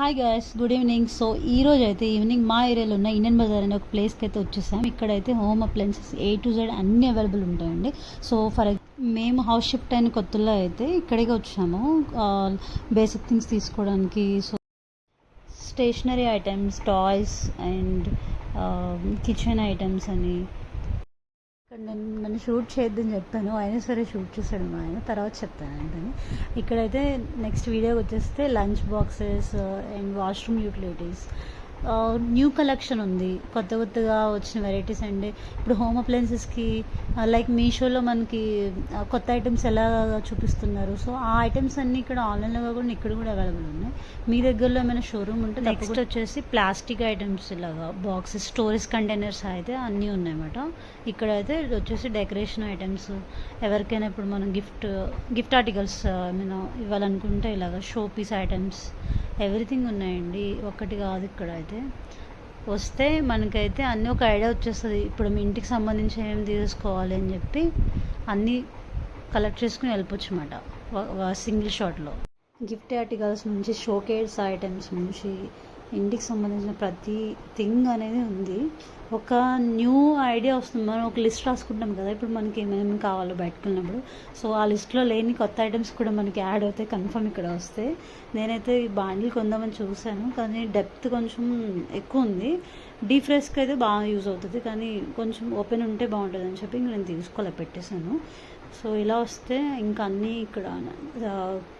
Hi guys good evening so ఈ రోజు అయితే ఈవినింగ్ మా ఏరియాలో ఉన్న ఇండియన్ బజార్ అనే ఒక ప్లేస్కి అయితే వచ్చేసాం. ఇక్కడైతే home appliances A to Z అన్ని అవైలబుల్ ఉంటాయండి. సో ఫర్ మేము హౌస్ షిఫ్ట్ అయిన కొత్తలో అయితే ఇక్కడికి వచ్చాము. బేసిక్ థింగ్స్ తీసుకోవడానికి so stationery items toys and kitchen items అని ఇక్కడ నేను నన్ను షూట్ చేయొద్దని చెప్పాను. అయినా సరే షూట్ చేశాడు మా ఆయన. తర్వాత చెప్తాను ఏంటని ఇక్కడైతే నెక్స్ట్ వీడియోకి వచ్చేస్తే lunch boxes and washroom utilities new collection ఉంది. కొత్త కొత్తగా వచ్చిన వెరైటీస్ అండి ఇప్పుడు హోమ్ అప్లయన్సెస్కి లైక్ మీషోలో మనకి కొత్త ఐటమ్స్ ఎలా చూపిస్తున్నారు? సో ఆ ఐటమ్స్ అన్నీ ఇక్కడ ఆన్లైన్లో కాకుండా ఇక్కడ కూడా అవైలబుల్ ఉన్నాయి. మీ దగ్గరలో ఏమైనా షోరూమ్ ఉంటే నెక్స్ట్ వచ్చేసి ప్లాస్టిక్ ఐటమ్స్ ఇలాగా బాక్సెస్ స్టోరేజ్ కంటైనర్స్ అయితే అన్నీ ఉన్నాయన్నమాట. ఇక్కడ అయితే వచ్చేసి డెకరేషన్ ఐటమ్స్ ఎవరికైనా ఇప్పుడు మనం గిఫ్ట్ గిఫ్ట్ ఆర్టికల్స్ ఏమైనా ఇవ్వాలనుకుంటే ఇలాగ షో పీస్ ఐటమ్స్ ఎవ్రీథింగ్ ఉన్నాయండి. ఒక్కటి కాదు ఇక్కడ అయితే. వస్తే మనకైతే అన్నీ ఒక ఐడియా వచ్చేస్తుంది. ఇప్పుడు మీ ఇంటికి సంబంధించి ఏం తీసుకోవాలి అని చెప్పి అన్నీ కలెక్ట్ చేసుకుని వెళ్ళిపోవచ్చు అనమాట సింగిల్ షాట్లో. గిఫ్ట్ ఆర్టికల్స్ నుంచి షోకేస్ ఐటమ్స్ నుంచి ఇంటికి సంబంధించిన ప్రతి థింగ్ అనేది ఉంది. ఒక న్యూ ఐడియా వస్తుంది. మనం ఒక లిస్ట్ రాసుకుంటాం కదా. ఇప్పుడు మనకి ఏమేమి కావాలో బయటకు వెళ్ళినప్పుడు. సో ఆ లిస్ట్లో లేని కొత్త ఐటమ్స్ కూడా మనకి యాడ్ అవుతాయి. కన్ఫర్మ్ ఇక్కడ వస్తే. నేనైతే ఈ బాండిల్ కొందామని చూశాను. కానీ డెప్త్ కొంచెం ఎక్కువ ఉంది. డీప్ ఫ్రెష్కి అయితే బాగా యూజ్ అవుతుంది. కానీ కొంచెం ఓపెన్ ఉంటే బాగుంటుంది అని చెప్పి నేను తీసుకోలే పెట్టేశాను. సో ఇలా వస్తే ఇంకా అన్నీ ఇక్కడ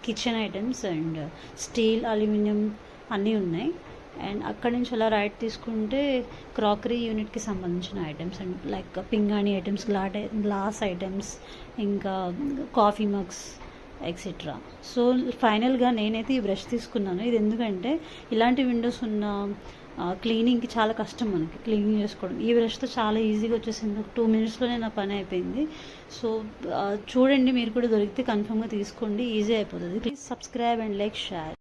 kitchen items and steel aluminium అన్నీ ఉన్నాయి. అండ్ అక్కడి నుంచి అలా రైట్ తీసుకుంటే క్రాకరీ యూనిట్కి సంబంధించిన ఐటమ్స్ అండ్ లైక్ పింగాణి ఐటమ్స్ గ్లాట్ గ్లాస్ ఐటమ్స్ ఇంకా కాఫీ మగ్స్ ఎక్సెట్రా. సో ఫైనల్గా నేనైతే ఈ బ్రష్ తీసుకున్నాను. ఇది ఎందుకంటే ఇలాంటి విండోస్ ఉన్న క్లీనింగ్కి చాలా కష్టం మనకి క్లీనింగ్ చేసుకోవడం. ఈ బ్రష్తో చాలా ఈజీగా వచ్చేసింది. ఒక టూ మినిట్స్లోనే నా పని అయిపోయింది. సో చూడండి మీరు కూడా దొరికితే కన్ఫర్మ్గా తీసుకోండి. ఈజీ అయిపోతుంది. Please subscribe and like share.